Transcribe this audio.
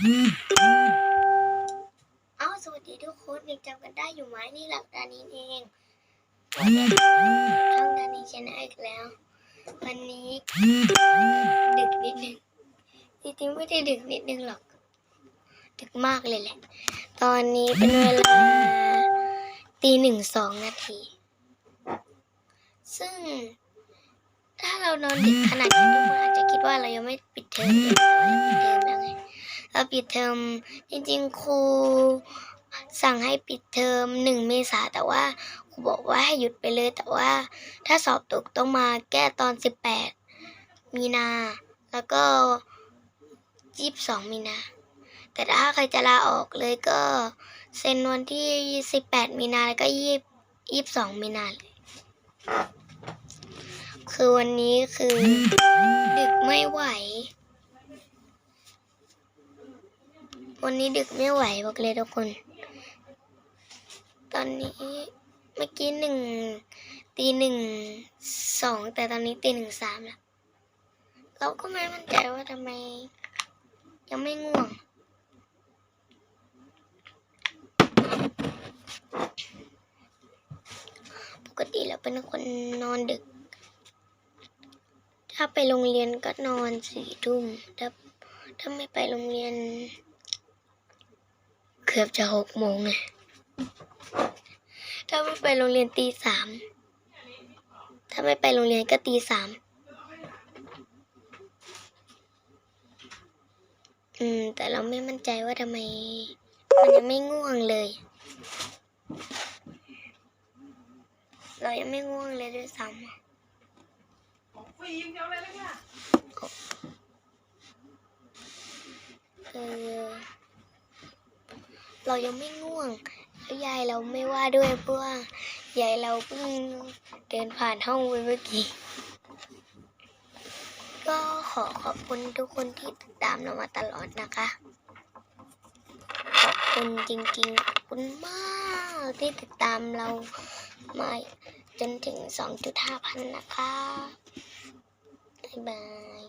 เอ้าสวัสดีทุกคนยังจำกันได้อยู่ไหมนี่หลักดานินเองช่องดานินชนะอีกแล้ว วันนี้ ดึกนิดนึงจริงๆไม่ได้ดึกนิดนึงหรอก ดึกมากเลยแหละ ตอนนี้เป็นเวลาตีหนึ่งสองนาที ซึ่ง ถ้าเรานอนดึกขนาดนี้ทุกคนอาจจะคิดว่าเรายังไม่ปิดเทอมเลยแต่ว่าเราปิดเทอมแล้ว เราปิดเทอมจริงๆ ครูสั่งให้ปิดเทอมหนึ่งเมษาแต่ว่าครูบอกว่าให้หยุดไปเลย แต่ว่าถ้าสอบตกต้องมาแก้ตอนสิบแปดมีนา แล้วก็ยี่สิบสองมีนา แต่ถ้าใครจะลาออกเลยก็เซ็นวันที่สิบแปดมีนาแล้วก็ยี่ยี่สิบสองมีนาเลยคือวันนี้คือดึกไม่ไหว วันนี้ดึกไม่ไหวบอกเลยทุกคน ตอนนี้เมื่อกี้หนึ่งตีหนึ่งสองแต่ตอนนี้ตีหนึ่งสามแล้ว เราก็ไม่มั่นใจว่าทำไม ยังไม่ง่วง ปกติเราเป็นคนนอนดึก ถ้าไปโรงเรียนก็นอนสี่ทุ่มถ้าถ้าไม่ไปโรงเรียน เกือบจะหกโมงไงถ้าไม่ไปโรงเรียนตีสาม ถ้าไม่ไปโรงเรียนก็ตีสาม อืม แต่เราไม่มั่นใจว่าทำไม มันยังไม่ง่วงเลย เรายังไม่ง่วงเลยด้วยซ้ำเออ เรายังไม่ง่วงยายเราไม่ว่าด้วยเพราะว่ายายเราเพิ่งเดินผ่านห้องไปเมื่อกี้ ก็ขอขอบคุณทุกคนที่ติดตามเรามาตลอดนะคะ ขอบคุณจริงๆขอบคุณมากที่ติดตามเรามาจนถึง 2.5 พันนะคะ บ๊ายบาย